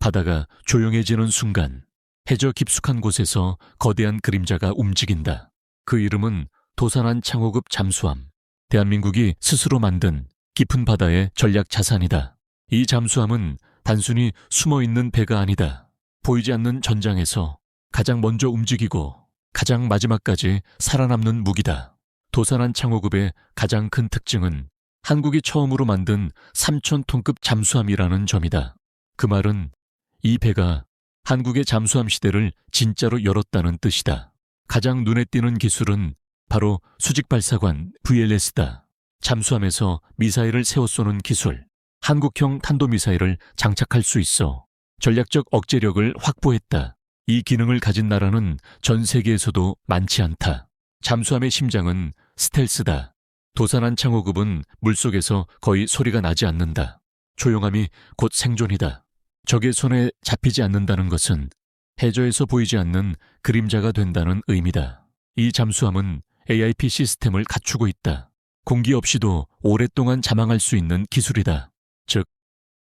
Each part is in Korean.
바다가 조용해지는 순간 해저 깊숙한 곳에서 거대한 그림자가 움직인다. 그 이름은 도산한 창호급 잠수함. 대한민국이 스스로 만든 깊은 바다의 전략 자산이다. 이 잠수함은 단순히 숨어 있는 배가 아니다. 보이지 않는 전장에서 가장 먼저 움직이고 가장 마지막까지 살아남는 무기다. 도산한 창호급의 가장 큰 특징은 한국이 처음으로 만든 3,000톤급 잠수함이라는 점이다. 그 말은 이 배가 한국의 잠수함 시대를 진짜로 열었다는 뜻이다. 가장 눈에 띄는 기술은 바로 수직 발사관 VLS다. 잠수함에서 미사일을 세워 쏘는 기술. 한국형 탄도미사일을 장착할 수 있어 전략적 억제력을 확보했다. 이 기능을 가진 나라는 전 세계에서도 많지 않다. 잠수함의 심장은 스텔스다. 도산한 창호급은 물속에서 거의 소리가 나지 않는다. 조용함이 곧 생존이다. 적의 손에 잡히지 않는다는 것은 해저에서 보이지 않는 그림자가 된다는 의미다. 이 잠수함은 AIP 시스템을 갖추고 있다. 공기 없이도 오랫동안 자망할 수 있는 기술이다. 즉,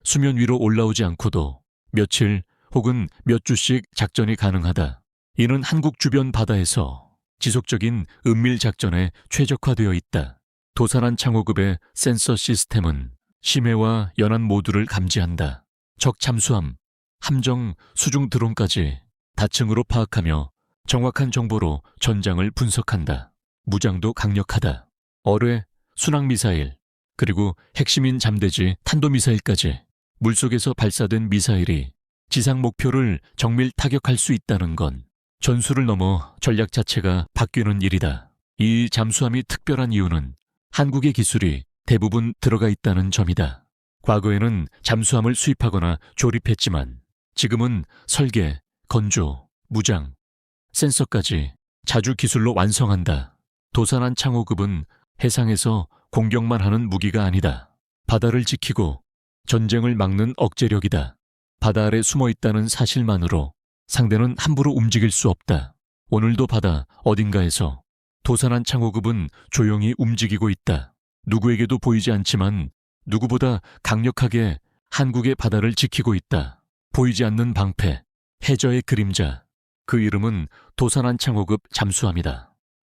수면 위로 올라오지 않고도 며칠 혹은 몇 주씩 작전이 가능하다. 이는 한국 주변 바다에서 지속적인 은밀 작전에 최적화되어 있다. 도산한 창호급의 센서 시스템은 심해와 연안 모두를 감지한다. 적 잠수함, 함정, 수중 드론까지 다층으로 파악하며 정확한 정보로 전장을 분석한다. 무장도 강력하다. 어뢰, 순항미사일, 그리고 핵심인 잠대지 탄도미사일까지 물속에서 발사된 미사일이 지상 목표를 정밀 타격할 수 있다는 건 전술을 넘어 전략 자체가 바뀌는 일이다. 이 잠수함이 특별한 이유는 한국의 기술이 대부분 들어가 있다는 점이다. 과거에는 잠수함을 수입하거나 조립했지만 지금은 설계, 건조, 무장, 센서까지 자주 기술로 완성한다. 도산한 창호급은 해상에서 공격만 하는 무기가 아니다. 바다를 지키고 전쟁을 막는 억제력이다. 바다 아래 숨어 있다는 사실만으로 상대는 함부로 움직일 수 없다. 오늘도 바다 어딘가에서 도산한 창호급은 조용히 움직이고 있다. 누구에게도 보이지 않지만 누구보다 강력하게 한국의 바다를 지키고 있다. 보이지 않는 방패, 해저의 그림자. 그 이름은 도산한 창호급 잠수함이다.